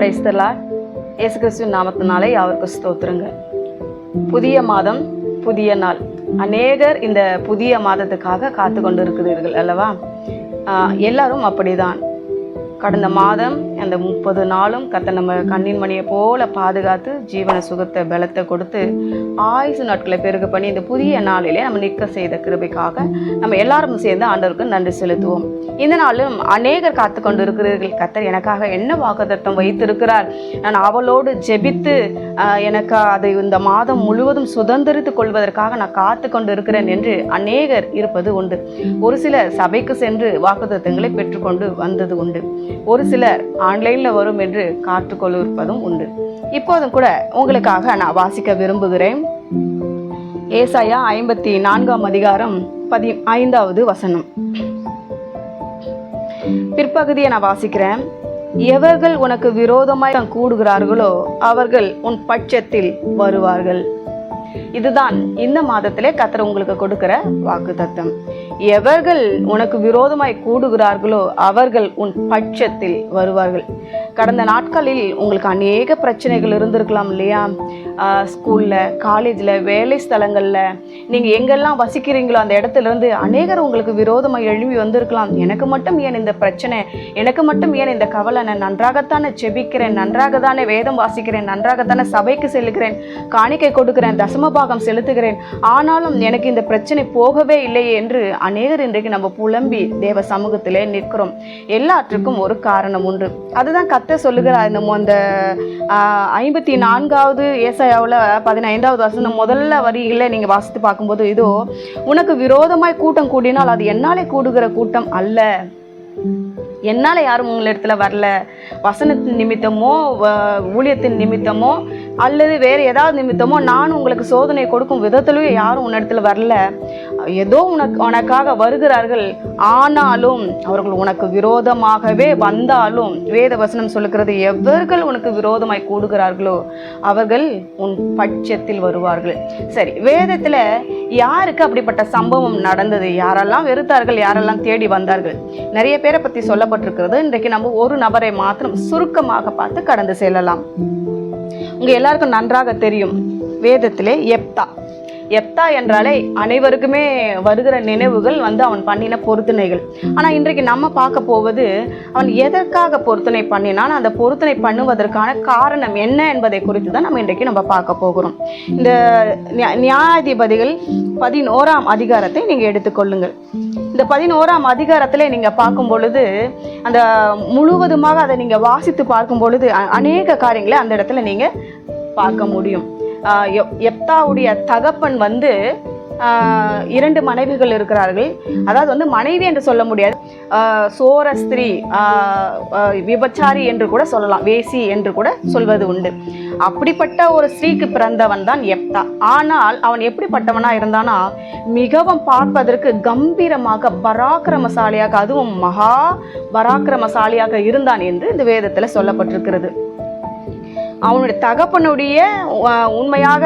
பிரைஸ்தலா இயேசு கிறிஸ்துவின் நாமத்தினாலே அவருக்கு ஸ்தோத்திரங்க. புதிய மாதம் புதிய நாள். அநேகர் இந்த புதிய மாதத்துக்காக காத்து கொண்டு இருக்கிறீர்கள் அல்லவா எல்லாரும் அப்படிதான். கடந்த மாதம் அந்த முப்பது நாளும் கத்த நம்ம கண்ணின் மணியை போல பாதுகாத்து ஜீவன சுகத்தை பலத்தை கொடுத்து ஆயுசு நாட்களை பெருக பண்ணி இந்த புதிய நாளிலே நம்ம நிற்க செய்த கிருபைக்காக நம்ம எல்லாரும் சேர்ந்து ஆண்டவருக்கு நன்றி செலுத்துவோம். இந்த நாளும் அநேகர் காத்து கொண்டு இருக்கிறீர்கள் கத்தர் எனக்காக என்ன வாக்குத்தம் வைத்திருக்கிறார்? நான் அவளோடு ஜெபித்து எனக்கு அதை இந்த மாதம் முழுவதும் சுதந்திரித்துக் கொள்வதற்காக நான் காத்து கொண்டு இருக்கிறேன் என்று அநேகர் இருப்பது உண்டு. ஒரு சிலர் சபைக்கு சென்று வாக்குத்தங்களை பெற்றுக்கொண்டு வந்தது உண்டு. ஒரு சிலர் ஆன்லைனில் வரும் என்று காத்துக்கொள்ளிருப்பதும் உண்டு. இப்போதும் கூட உங்களுக்காக நான் வாசிக்க விரும்புகிறேன். ஏசாயா ஐம்பத்தி நான்காம் அதிகாரம் பதி ஐந்தாவது வசனம். பிற்பகுதியை நான் வாசிக்கிறேன். எவர்கள் உனக்கு விரோதமாய் கூடுகிறார்களோ அவர்கள் உன் பட்சத்தில் வருவார்கள். இதுதான் இந்த மாதத்திலே கத்தர் உங்களுக்கு கொடுக்கிற வாக்கு தத்தம் எவர்கள் உனக்கு விரோதமாய் கூடுகிறார்களோ அவர்கள் உன் பட்சத்தில் வருவார்கள். கடந்த நாட்களில் உங்களுக்கு அநேக பிரச்சனைகள் இருந்திருக்கலாம் இல்லையா? ஸ்கூலில் காலேஜில் வேலை ஸ்தலங்களில். நீங்கள் எங்கெல்லாம் வசிக்கிறீங்களோ அந்த இடத்துல இருந்து அநேகர் உங்களுக்கு விரோதமாக எழும்பி வந்திருக்கலாம். எனக்கு மட்டும் ஏன் இந்த பிரச்சனை? எனக்கு மட்டும் ஏன் இந்த கவலை? நான் நன்றாகத்தானே செபிக்கிறேன் நன்றாக தானே வேதம் வாசிக்கிறேன் நன்றாகத்தானே சபைக்கு செல்லுகிறேன் காணிக்கை கொடுக்கிறேன் தசமபாகம் செலுத்துகிறேன். ஆனாலும் எனக்கு இந்த பிரச்சனை போகவே இல்லை என்று அநேகர் இன்றைக்கு நம்ம புலம்பி தேவ சமூகத்திலே நிற்கிறோம். எல்லாற்றுக்கும் ஒரு காரணம் உண்டு. அதுதான் கத்த சொல்லுகிறார். நம்ம அந்த ஐம்பத்தி நான்காவது ஏசாயாவில் பதினைந்தாவது வசனம் முதல்ல வரியில் நீங்கள் வாசித்து பார்க்கும்போது இதோ உனக்கு விரோதமாய் கூட்டம் கூடினால் அது என்னாலே கூடுகிற கூட்டம் அல்ல. என்னால் யாரும் உங்களிடத்துல வரல. வசனத்தின் நிமித்தமோ ஊழியத்தின் நிமித்தமோ அல்லது வேறு ஏதாவது நிமித்தமோ நான் உங்களுக்கு சோதனை கொடுக்கும் விதத்திலும் யாரும் உன்னிடத்துல வரல. ஏதோ உனக்கு உனக்காக வருகிறார்கள். ஆனாலும் அவர்கள் உனக்கு விரோதமாகவே வந்தாலும் வேத வசனம் சொல்லுகிறது எவர்கள் உனக்கு விரோதமாய் கூடுகிறார்களோ அவர்கள் உன் பட்சத்தில் வருவார்கள். சரி வேதத்தில் யாருக்கு அப்படிப்பட்ட சம்பவம் நடந்தது? யாரெல்லாம் வெறுத்தார்கள் யாரெல்லாம் தேடி வந்தார்கள்? நிறைய பேரை பற்றி சொல்லப்பட்டிருக்கிறது. இன்றைக்கு நம்ம ஒரு நபரை மாத்திரம் சுருக்கமாக பார்த்து கடந்து செல்லலாம். உங்கள் எல்லாருக்கும் நன்றாக தெரியும். வேதத்திலே எப்தா. எப்தா என்றாலே அனைவருக்குமே வருகிற நினைவுகள் வந்து அவன் பண்ணின பொருத்தனைகள். ஆனால் இன்றைக்கு நம்ம பார்க்க போவது அவன் எதற்காக பொருத்தனை பண்ணினான் அந்த பொருத்தனை பண்ணுவதற்கான காரணம் என்ன என்பதை குறித்து தான் நம்ம இன்றைக்கு நம்ம பார்க்க போகிறோம். இந்த நியா- நியாயாதிபதிகள் பதினோராம் அதிகாரத்தை நீங்கள் எடுத்துக்கொள்ளுங்கள் இந்த பதினோராம் அதிகாரத்தில் நீங்கள் பார்க்கும் பொழுது அந்த முழுவதுமாக அதை நீங்கள் வாசித்து பார்க்கும் பொழுது அநேக காரியங்களை அந்த இடத்துல நீங்கள் பார்க்க முடியும். எப்தாவுடைய தகப்பன் வந்து இரண்டு மனைவிகள் இருக்கிறார்கள். அதாவது வந்து மனைவி என்று சொல்ல முடியாது. சோர சோரஸ்திரி விபச்சாரி என்று கூட சொல்லலாம். வேசி என்று கூட சொல்வது உண்டு. அப்படிப்பட்ட ஒரு ஸ்திரீக்கு பிறந்தவன் தான் எப்தா. ஆனால் அவன் எப்படிப்பட்டவனாக இருந்தானா மிகவும் பார்ப்பதற்கு கம்பீரமாக பராக்கிரமசாலியாக அதுவும் மகா பராக்கிரமசாலியாக இருந்தான் என்று இந்த வேதத்தில் சொல்லப்பட்டிருக்கிறது. அவனுடைய தகப்பனுடைய உண்மையாக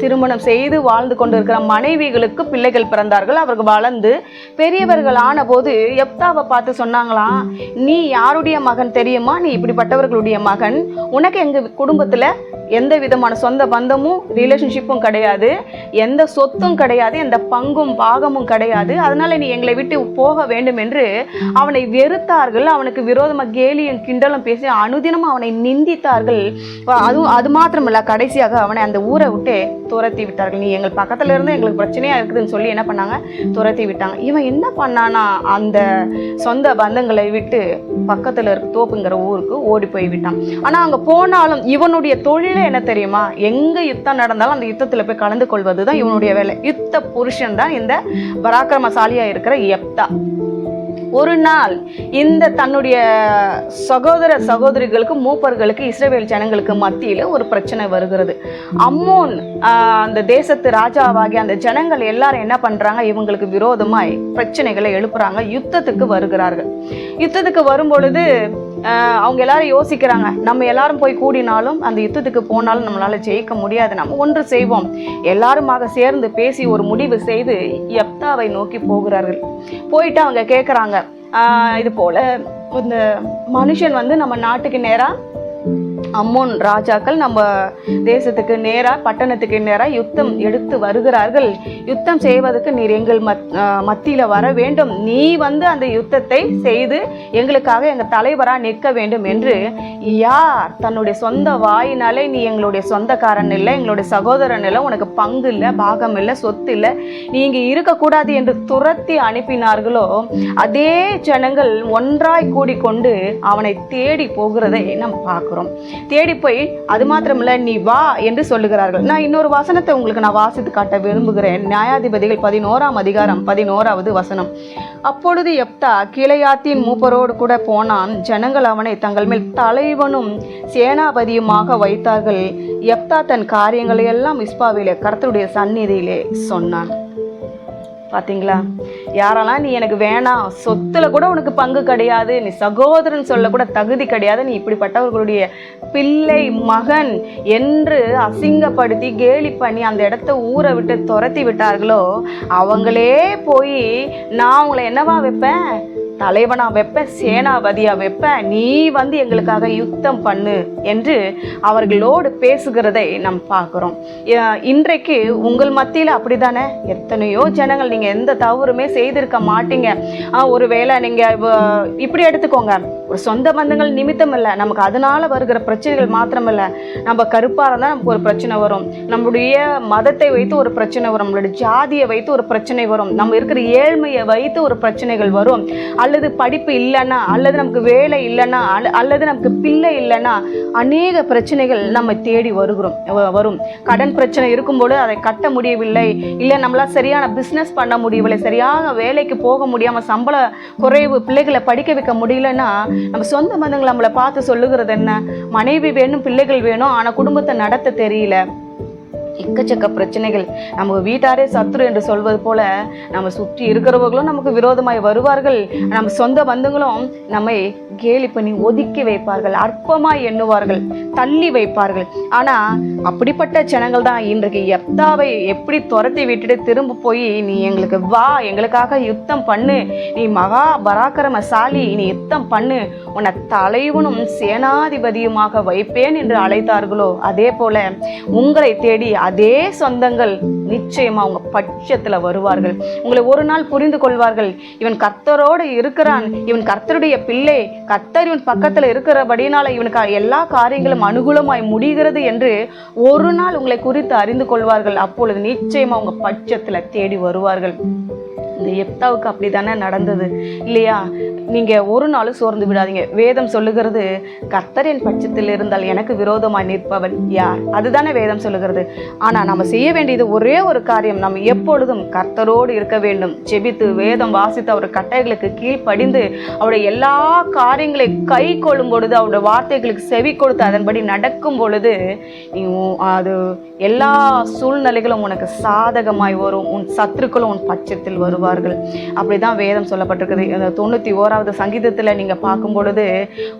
திருமணம் செய்து வாழ்ந்து கொண்டிருக்கிற மனைவிகளுக்கு பிள்ளைகள் பிறந்தார்கள். அவர்கள் வளர்ந்து பெரியவர்கள் ஆன போது எப்தாவை பார்த்து சொன்னாங்களாம் நீ யாருடைய மகன் தெரியுமா? நீ இப்படிப்பட்டவர்களுடைய மகன். உனக்கு எங்கள் குடும்பத்தில் எந்த விதமான சொந்த பந்தமும் ரிலேஷன்ஷிப்பும் கிடையாது. எந்த சொத்தும் கிடையாது எந்த பங்கும் பாகமும் கிடையாது. அதனால நீ எங்களை விட்டு போக வேண்டும் என்று அவனை வெறுத்தார்கள். அவனுக்கு விரோதமாக கேலியும் கிண்டலும் பேசி அனுதினமும் அவனை நிந்தித்தார்கள். அதுவும் அது மாத்திரமல்ல கடைசியாக அவனை அந்த ஊரை விட்டு துரத்தி விட்டார்கள். நீ எங்கள் பக்கத்துல இருந்து எங்களுக்கு பிரச்சனையா இருக்குதுன்னு சொல்லி என்ன பண்ணாங்க? துரத்தி விட்டாங்க. இவன் என்ன பண்ணானா அந்த சொந்த பந்தங்களை விட்டு பக்கத்துல இருக்க தோப்புங்கிற ஊருக்கு ஓடி போய் விட்டான். ஆனா அங்க போனாலும் இவனுடைய தொழிலே என்ன தெரியுமா? எங்க யுத்தம் நடந்தாலும் அந்த யுத்தத்துல போய் கலந்து கொள்வது தான் இவனுடைய வேலை. யுத்த புருஷன் தான் இந்த பராக்கிரமசாலியா இருக்கிற எப்தா ஒரு நாள் இந்த தன்னுடைய சகோதர சகோதரிகளுக்கு மூப்பர்களுக்கு இஸ்ரேல் ஜனங்களுக்கு மத்தியில் ஒரு பிரச்சனை வருகிறது. அம்மோன் அந்த தேசத்து ராஜாவாகி அந்த ஜனங்கள் எல்லாரும் என்ன பண்ணுறாங்க இவங்களுக்கு விரோதமாய் பிரச்சனைகளை எழுப்புறாங்க. யுத்தத்துக்கு வருகிறார்கள். யுத்தத்துக்கு வரும் பொழுது அவங்க எல்லாரும் யோசிக்கிறாங்க. நம்ம எல்லாரும் போய் கூடினாலும் அந்த யுத்தத்துக்கு போனாலும் நம்மளால ஜெயிக்க முடியாது. நம்ம ஒன்று செய்வோம். எல்லாருமாக சேர்ந்து பேசி ஒரு முடிவு செய்து எப்தாவை நோக்கி போகிறார்கள். போயிட்டு அவங்க கேட்குறாங்க இது போல இந்த மனுஷன் வந்து நம்ம நாட்டுக்கு நேராக அம்மோன் ராஜாக்கள் நம்ம தேசத்துக்கு நேராக பட்டணத்துக்கு நேராக யுத்தம் எடுத்து வருகிறார்கள். யுத்தம் செய்வதற்கு நீர் எங்கள் மத் மத்தியில் வர வேண்டும். நீ வந்து அந்த யுத்தத்தை செய்து எங்களுக்காக எங்கள் தலைவராக நிற்க வேண்டும் என்று யார் தன்னுடைய சொந்த வாயினாலே நீ எங்களுடைய சொந்தக்காரன் இல்லை எங்களுடைய சகோதரன் இல்லை உனக்கு பங்கு இல்லை பாகம் இல்லை சொத்து இல்லை நீ இங்கே இருக்கக்கூடாது என்று துரத்தி அனுப்பினார்களோ அதே ஜனங்கள் ஒன்றாய் கூடிக்கொண்டு அவனை தேடி போகிறதை நாம் பார்க்குறோம். தேடி போய் அது மாத்திரமில்ல நீ வா என்று சொல்லுகிறார்கள். நான் இன்னொரு வசனத்தை உங்களுக்கு நான் வாசித்து காட்ட விரும்புகிறேன். நியாயாதிபதிகள் பதினோராம் அதிகாரம் பதினோராவது வசனம். அப்பொழுது எப்தா கிளையாத்தின் மூப்பரோடு கூட போனான். ஜனங்கள் அவனை தங்கள் மேல் தலைவனும் சேனாபதியுமாக வைத்தார்கள். எப்தா தன் காரியங்களை எல்லாம் இஸ்பாவிலே கர்த்தருடைய சந்நிதியிலே சொன்னான். பார்த்தீங்களா யாரெல்லாம் நீ எனக்கு வேணாம் சொத்தில் கூட உனக்கு பங்கு கிடையாது நீ சகோதரன் சொல்ல கூட தகுதி கிடையாது நீ இப்படிப்பட்டவர்களுடைய பிள்ளை மகன் என்று அசிங்கப்படுத்தி கேலி பண்ணி அந்த இடத்த ஊரை விட்டு துரத்தி விட்டார்களோ அவங்களே போய் நான் உங்களை என்னவா வைப்பேன்? தலைவனா வைப்பேன் சேனாபதியா வைப்பேன் நீ வந்து எங்களுக்காக யுத்தம் பண்ணு என்று அவர்களோடு பேசுகிறதை நாம் பார்க்குறோம். இன்றைக்கு உங்கள் மத்தியில் அப்படி தானே எத்தனையோ ஜனங்கள் நீங்கள் எந்த தவறுமே செய்திருக்க மாட்டீங்க. ஒரு ஒருவேளை நீங்கள் இப்படி எடுத்துக்கோங்க. ஒரு சொந்த பந்தங்கள் நிமித்தம் இல்லை. நமக்கு அதனால வருகிற பிரச்சனைகள் மாத்திரமில்ல நம்ம கருப்பாக இருந்தால் நமக்கு ஒரு பிரச்சனை வரும். நம்மளுடைய மதத்தை வைத்து ஒரு பிரச்சனை வரும். நம்மளுடைய ஜாதியை வைத்து ஒரு பிரச்சனை வரும். நம்ம இருக்கிற ஏழ்மையை வைத்து ஒரு பிரச்சனைகள் வரும். அல்லது படிப்பு இல்லைன்னா அல்லது நமக்கு வேலை இல்லைன்னா அல்ல- அல்லது நமக்கு பிள்ளை இல்லைன்னா அநேக பிரச்சனைகள் நம்ம தேடி வருகிறோம் வரும். கடன் பிரச்சனை இருக்கும்போது அதை கட்ட முடியவில்லை இல்லை நம்மளால் சரியான பிஸ்னஸ் பண்ண முடியவில்லை சரியாக வேலைக்கு போக முடியாமல் சம்பள குறைவு பிள்ளைகளை படிக்க வைக்க முடியலன்னா நம்ம சொந்த பந்தங்கள் நம்மளை பார்த்து சொல்லுகிறது என்ன? மனைவி வேணும் பிள்ளைகள் வேணும் ஆனால் குடும்பத்தை நடத்த தெரியல. எக்கச்சக்க பிரச்சனைகள். நம்ம வீட்டாரே சத்துரு என்று சொல்வது போல நம்ம சுற்றி இருக்கிறவர்களும் நமக்கு விரோதமாய் வருவார்கள். நம்ம சொந்த பந்தங்களும் நம்மை கேலி பண்ணி ஒதுக்கி வைப்பார்கள் அற்பமாக எண்ணுவார்கள் தள்ளி வைப்பார்கள். ஆனால் அப்படிப்பட்ட ஜனங்கள் தான் இன்றைக்கு எப்தாவை எப்படி துரத்தி விட்டுட்டு திரும்ப போய் நீ எங்களுக்கு வா எங்களுக்காக யுத்தம் பண்ணு நீ மகா பராக்கிரமசாலி நீ யுத்தம் பண்ணு உன்னை தலைவனும் சேனாதிபதியுமாக வைப்பேன் என்று அழைத்தார்களோ அதே போல உங்களை தேடி அதே சொந்தங்கள் நிச்சயமாக அவங்க பட்சத்தில் வருவார்கள். உங்களை ஒரு நாள் புரிந்து கொள்வார்கள். இவன் கர்த்தரோடு இருக்கிறான். இவன் கர்த்தருடைய பிள்ளை கர்த்தர் இவன் பக்கத்துல இருக்கிறபடினால இவனுக்கு எல்லா காரியங்களும் அனுகூலமாய் முடிகிறது என்று ஒரு நாள் உங்களை குறித்து அறிந்து கொள்வார்கள். அப்பொழுது நிச்சயமா உங்க பட்சத்துல தேடி வருவார்கள். இந்த எப்தாவுக்கு அப்படிதானே நடந்தது? இல்லையா? நீங்கள் ஒரு நாளும் சோர்ந்து விடாதீங்க. வேதம் சொல்லுகிறது கர்த்தரின் பட்சத்தில் இருந்தால் எனக்கு விரோதமாக நிற்பவன் யார்? அதுதானே வேதம் சொல்லுகிறது. ஆனால் நம்ம செய்ய வேண்டியது ஒரே ஒரு காரியம். நம்ம எப்பொழுதும் கர்த்தரோடு இருக்க வேண்டும். செபித்து வேதம் வாசித்து அவர் கட்டைகளுக்கு கீழ்ப்படிந்து அவருடைய எல்லா காரியங்களை கை கொள்ளும் பொழுது அவருடைய வார்த்தைகளுக்கு செவி கொடுத்து அதன்படி நடக்கும் பொழுது நீ அது எல்லா சூழ்நிலைகளும் உனக்கு சாதகமாய் வரும். உன் சத்துருக்களும் உன் பட்சத்தில் வருவார்கள். அப்படிதான் வேதம் சொல்லப்பட்டிருக்குது. தொண்ணூற்றி ஓரா ஓராவது சங்கீதத்துல நீங்க பார்க்கும் பொழுது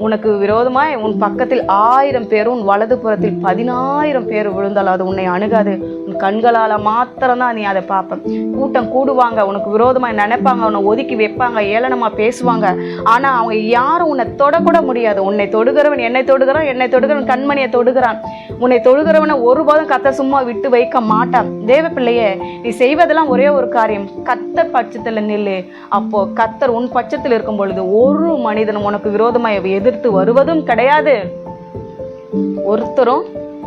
உனக்கு விரோதமாய் உன் பக்கத்தில் ஆயிரம் பேரும் உன் வலது புறத்தில் பதினாயிரம் பேர் விழுந்தால் அது உன்னை அணுகாது. உன் கண்களால மாத்திரம்தான் நீ அதை பார்ப்ப. கூட்டம் கூடுவாங்க உனக்கு விரோதமாக நினைப்பாங்க உன்னை ஒதுக்கி வைப்பாங்க ஏளனமா பேசுவாங்க. ஆனா அவங்க யாரும் உன்னை தொடக்கூட முடியாது. உன்னை தொடுகிறவன் என்னை தொடுகிறான் என்னை தொடுகிறவன் கண்மணியை தொடுகிறான். உன்னை தொடுகிறவனை ஒருபோதும் கத்த சும்மா விட்டு வைக்க மாட்டான். தேவ பிள்ளையே நீ செய்வதெல்லாம் ஒரே ஒரு காரியம். கத்தர் பட்சத்துல நில்லு. அப்போ கத்தர் உன் பட்சத்தில் இருக்கும் பொழுது ஒரு மனிதனும் உனக்கு விரோதமாய் எதிர்த்து வருவதும் கிடையாது. ஒருத்தரும்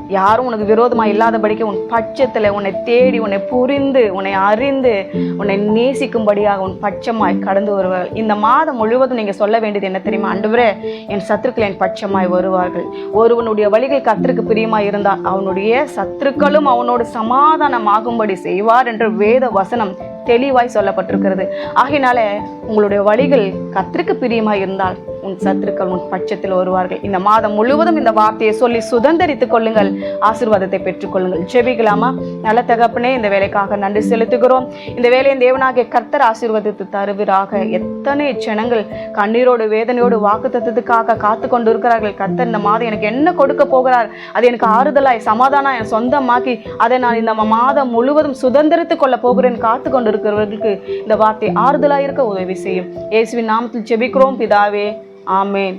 யாரும் உனக்கு விரோதமாக இல்லாதபடிக்கு உன் பட்சத்தில் உன்னை தேடி உன்னை புரிந்து உன்னை அறிந்து உன்னை நேசிக்கும்படியாக உன் பட்சமாய் கடந்து வருவார்கள். இந்த மாதம் முழுவதும் நீங்கள் சொல்ல வேண்டியது என்ன தெரியுமா அன்றுவரே என் சத்துருக்கள் என் பட்சமாய் வருவார்கள். ஒருவனுடைய வழிகள் கத்திற்கு பிரியமாய் இருந்தால் அவனுடைய சத்துருக்களும் அவனோடு சமாதானமாகும்படி செய்வார் என்று வேத வசனம் தெளிவாய் சொல்லப்பட்டிருக்கிறது. ஆகையினால உங்களுடைய வழிகள் கத்திற்கு பிரியமாக இருந்தால் உன் சத்துருக்கள் உன் பட்சத்தில் வருவார்கள். இந்த மாதம் முழுவதும் இந்த வார்த்தையை சொல்லி சுதந்திரித்துக் கொள்ளுங்கள். ஆசீர்வாதத்தை பெற்றுக்கொள்ளுங்கள் ஜெபிக்கலாமா? நல்ல தகப்பனே இந்த வேலைக்காக நன்றி செலுத்துகிறோம். இந்த வேலையை தேவனாகிய கர்த்தர் ஆசீர்வாதத்து தருவராக. எத்தனை ஜனங்கள் கண்ணீரோடு வேதனையோடு வாக்கு தத்துவத்துக்காக காத்து கொண்டிருக்கிறார்கள். கர்த்தர் இந்த மாதம் எனக்கு என்ன கொடுக்க போகிறார்? அது எனக்கு ஆறுதலாய் சமாதானம் என் சொந்தமாக்கி அதை நான் இந்த மாதம் முழுவதும் சுதந்திரத்துக் கொள்ள போகிறேன் காத்து கொண்டிருக்கிறவர்களுக்கு இந்த வார்த்தை ஆறுதலாக இருக்க உதவி செய்யும். இயேசுவின் நாமத்தில் ஜெபிக்கிறோம். பிதாவே ஆமென்